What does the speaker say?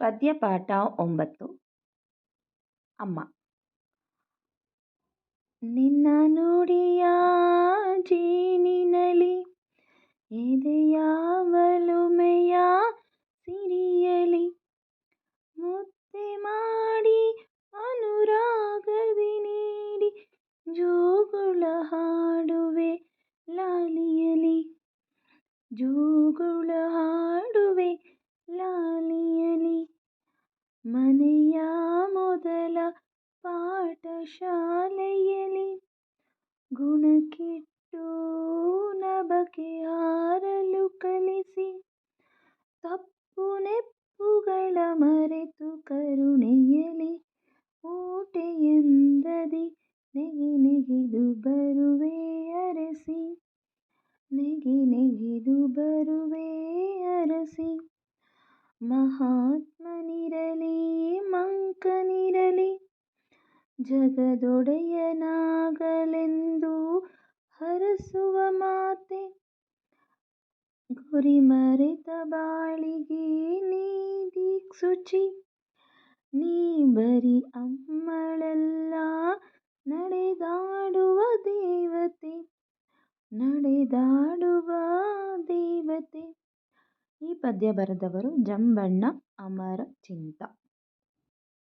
ಪದ್ಯಪಾಠ ಒಂಬತ್ತು. ಅಮ್ಮ. ನಿನ್ನ ನುಡಿಯ ಜೇನಿನಲಿ ಎದೆಯ ಒಲುಮೆಯ ಸಿರಿಯಲಿ ಮುತ್ತೆ ಮಾಡಿ ಅನುರಾಗದಿ ನೀಡಿ ಜೋಗುಳ ಹಾಡುವೆ ಲಾಲಿಯಲಿ ಜೋಗುಳ ಪಾಠಶಾಲೆಯಲ್ಲಿ ಗುಣಕಿಟ್ಟು ನಭಕ್ಕೆ ಹಾರಲು ಕಲಿಸಿ, ತಪ್ಪು ನೆಪ್ಪುಗಳ ಮರೆತು ಕರುಣೆಯಲಿ ಊಟೆಯೆಂದದಿ ನೆಗೆ ನೆಗೆದು ಬರುವೆ ಅರಸಿ, ನೆಗೆ ನೆಗೆದು ಬರುವೆ ಅರಸಿ. ಮಹಾತ್ಮನಿರಲಿ ಜಗದೊಡೆಯನಾಗಲೆಂದು ಹರಸುವ ಮಾತೆ. ಗುರಿ ಮರೆತ ಬಾಳಿಗೆ ನೀ ದಿಕ್ಸೂಚಿ. ನೀ ಬರಿ ಅಮ್ಮಳಲ್ಲ, ನಡೆದಾಡುವ ದೇವತೆ. ನಡೆದಾಡುವ ದೇವತೆ. ಈ ಪದ್ಯ ಬರೆದವರು ಜಂಬಣ್ಣ ಅಮರಚಿಂತ